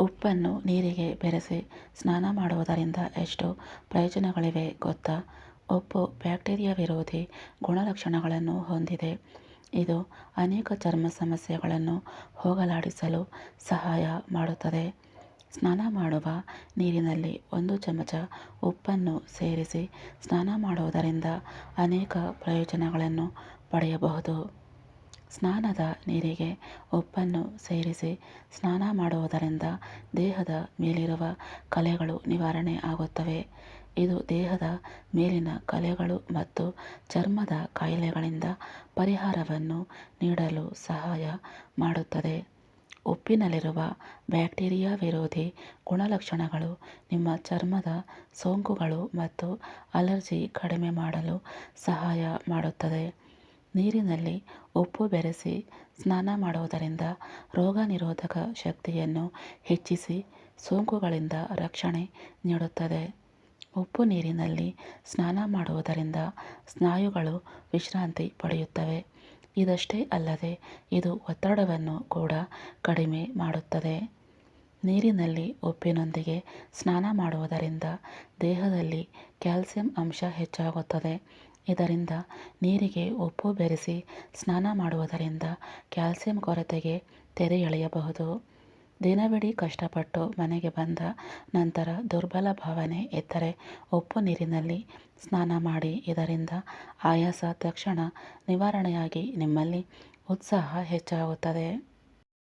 ಉಪ್ಪನ್ನು ನೀರಿಗೆ ಬೆರೆಸಿ ಸ್ನಾನ ಮಾಡುವುದರಿಂದ ಎಷ್ಟು ಪ್ರಯೋಜನಗಳಿವೆ ಗೊತ್ತಾ? ಉಪ್ಪು ಬ್ಯಾಕ್ಟೀರಿಯಾ ವಿರೋಧಿ ಗುಣಲಕ್ಷಣಗಳನ್ನು ಹೊಂದಿದೆ. ಇದು ಅನೇಕ ಚರ್ಮ ಸಮಸ್ಯೆಗಳನ್ನು ಹೋಗಲಾಡಿಸಲು ಸಹಾಯ ಮಾಡುತ್ತದೆ. ಸ್ನಾನ ಮಾಡುವ ನೀರಿನಲ್ಲಿ ಒಂದು ಚಮಚ ಉಪ್ಪನ್ನು ಸೇರಿಸಿ ಸ್ನಾನ ಮಾಡುವುದರಿಂದ ಅನೇಕ ಪ್ರಯೋಜನಗಳನ್ನು ಪಡೆಯಬಹುದು. ಸ್ನಾನದ ನೀರಿಗೆ ಉಪ್ಪನ್ನು ಸೇರಿಸಿ ಸ್ನಾನ ಮಾಡುವುದರಿಂದ ದೇಹದ ಮೇಲಿರುವ ಕಲೆಗಳು ನಿವಾರಣೆ ಆಗುತ್ತವೆ. ಇದು ದೇಹದ ಮೇಲಿನ ಕಲೆಗಳು ಮತ್ತು ಚರ್ಮದ ಕಾಯಿಲೆಗಳಿಂದ ಪರಿಹಾರವನ್ನು ನೀಡಲು ಸಹಾಯ ಮಾಡುತ್ತದೆ. ಉಪ್ಪಿನಲ್ಲಿರುವ ಬ್ಯಾಕ್ಟೀರಿಯಾ ವಿರೋಧಿ ಗುಣಲಕ್ಷಣಗಳು ನಿಮ್ಮ ಚರ್ಮದ ಸೋಂಕುಗಳು ಮತ್ತು ಅಲರ್ಜಿ ಕಡಿಮೆ ಮಾಡಲು ಸಹಾಯ ಮಾಡುತ್ತದೆ. ನೀರಿನಲ್ಲಿ ಉಪ್ಪು ಬೆರೆಸಿ ಸ್ನಾನ ಮಾಡುವುದರಿಂದ ರೋಗನಿರೋಧಕ ಶಕ್ತಿಯನ್ನು ಹೆಚ್ಚಿಸಿ ಸೋಂಕುಗಳಿಂದ ರಕ್ಷಣೆ ನೀಡುತ್ತದೆ. ಉಪ್ಪು ನೀರಿನಲ್ಲಿ ಸ್ನಾನ ಮಾಡುವುದರಿಂದ ಸ್ನಾಯುಗಳು ವಿಶ್ರಾಂತಿ ಪಡೆಯುತ್ತವೆ. ಇದಷ್ಟೇ ಅಲ್ಲದೆ ಇದು ಒತ್ತಡವನ್ನು ಕೂಡ ಕಡಿಮೆ ಮಾಡುತ್ತದೆ. ನೀರಿನಲ್ಲಿ ಉಪ್ಪಿನೊಂದಿಗೆ ಸ್ನಾನ ಮಾಡುವುದರಿಂದ ದೇಹದಲ್ಲಿ ಕ್ಯಾಲ್ಸಿಯಂ ಅಂಶ ಹೆಚ್ಚಾಗುತ್ತದೆ. ಇದರಿಂದ ನೀರಿಗೆ ಉಪ್ಪು ಬೆರೆಸಿ ಸ್ನಾನ ಮಾಡುವುದರಿಂದ ಕ್ಯಾಲ್ಸಿಯಂ ಕೊರತೆಗೆ ತೆರೆ ಎಳೆಯಬಹುದು ದಿನವಿಡೀ ಕಷ್ಟಪಟ್ಟು ಮನೆಗೆ ಬಂದ ನಂತರ ದುರ್ಬಲ ಭಾವನೆ ಎತ್ತರೆ ಉಪ್ಪು ನೀರಿನಲ್ಲಿ ಸ್ನಾನ ಮಾಡಿ ಇದರಿಂದ ಆಯಾಸ ತಕ್ಷಣ ನಿವಾರಣೆಯಾಗಿ ನಿಮ್ಮಲ್ಲಿ ಉತ್ಸಾಹ ಹೆಚ್ಚಾಗುತ್ತದೆ.